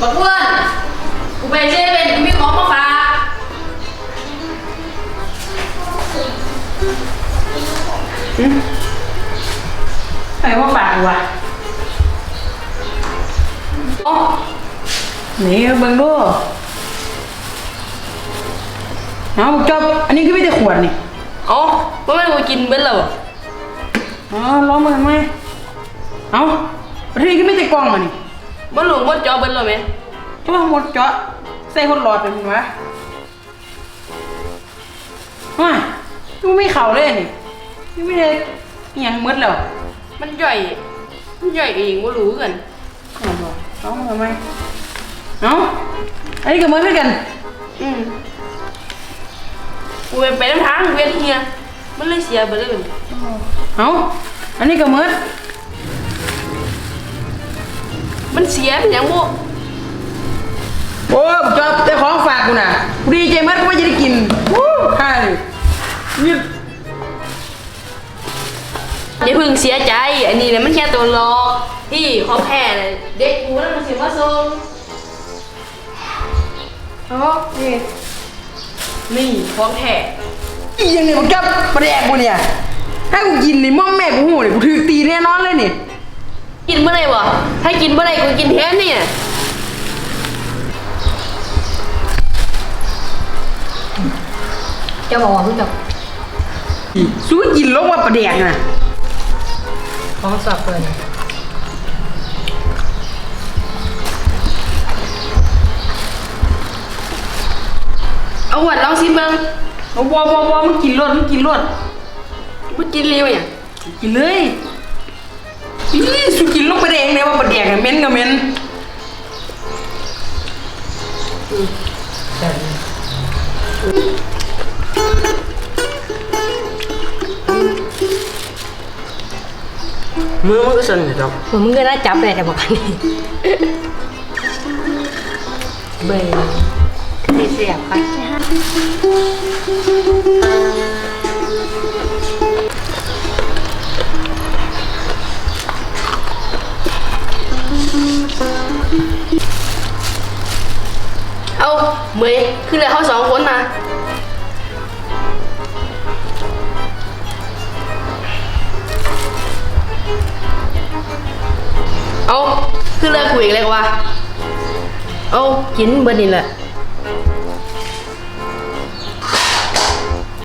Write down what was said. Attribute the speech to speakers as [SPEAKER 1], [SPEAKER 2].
[SPEAKER 1] บอกเพื่อนกูไปเซเว่นกูมีของมาฝาก
[SPEAKER 2] ใครว่าปากวะ
[SPEAKER 1] อ๋อ
[SPEAKER 2] นี่เบิ่งดูเอาบุกจบอันนี้คือไม่ได้ขวดนี่
[SPEAKER 1] อ๋อว่าไม่กูกินเบิ้ลแล้ว
[SPEAKER 2] อ๋อล้อมือไหมเอาประเทศนี้คือไม่ได้กล่องอะนี่
[SPEAKER 1] บ่หลวงบ่จอเบิ้ลแล้วไหม
[SPEAKER 2] ตัวหมดเจาะใส่คนหลอดไปมึงวะว่ากูไม่เข่าเลยนี่นี่ไม่ได้อหยังมืดแล้ว
[SPEAKER 1] มันย่อย มันย่อยเองบ่รู้กัน
[SPEAKER 2] เอาบ่เอาทำไมเอาอันนี้ก็มืดด้วยกัน
[SPEAKER 1] อืมกูไปไปน้ำทางเวียนเฮียมันเลยเสียไปเลย
[SPEAKER 2] เอาอันนี้ก็มืด
[SPEAKER 1] มันเสียเป็นหยังบ่
[SPEAKER 2] โอ้บุกจอบได้ของฝากกูน่ะกูดีใจมากกูว่าจะได้กินวู้ฮ่าเลยนี่
[SPEAKER 1] อย่าเพึ่งเสียใจ อันนี้เนี่ยมันแค่ตัวหลอกที่ของแท้เลยเด็กกูนั่นมันสิมาส่งอ๋อนี่นี่ของแท้
[SPEAKER 2] อีหยังเนี่ยบุกจอบประแดกกูเนี่ยถ้ากูกินนี่ม่อมแม่กูหูเนี่ยกูถือตีแน่นอนเลยนี่
[SPEAKER 1] กินเมื่อไรวะถ้ากินเมื่อไรกูกินแทนเนี่ย
[SPEAKER 3] เจ้าบอกว่าเพิ่งกับ
[SPEAKER 2] สู้กินลงว่าประแดกน่ะ
[SPEAKER 3] ของสอบเปิด
[SPEAKER 1] เอาหวดลองซิมเบิ้ง
[SPEAKER 2] เอาวอวอวอมันกินรวดมันกินรวด
[SPEAKER 1] มันกินเร็วอย่าง
[SPEAKER 2] กินเลย อีสู้กินลงประแดกเนี่ยว่าประแดกเนี่ยเหม็นก็เหม็น
[SPEAKER 1] มือมันก็สั่นเลยครับ
[SPEAKER 3] เหมือนมึงก็น่าจับเลยแต่บอกกันนี่เบยที่เสียบไป
[SPEAKER 1] เอาเมยขึ้นเลยเขาสองคนนะเอาขึ้นเลยคุยกันเลยวะเอากินเบอร์นี่แหละ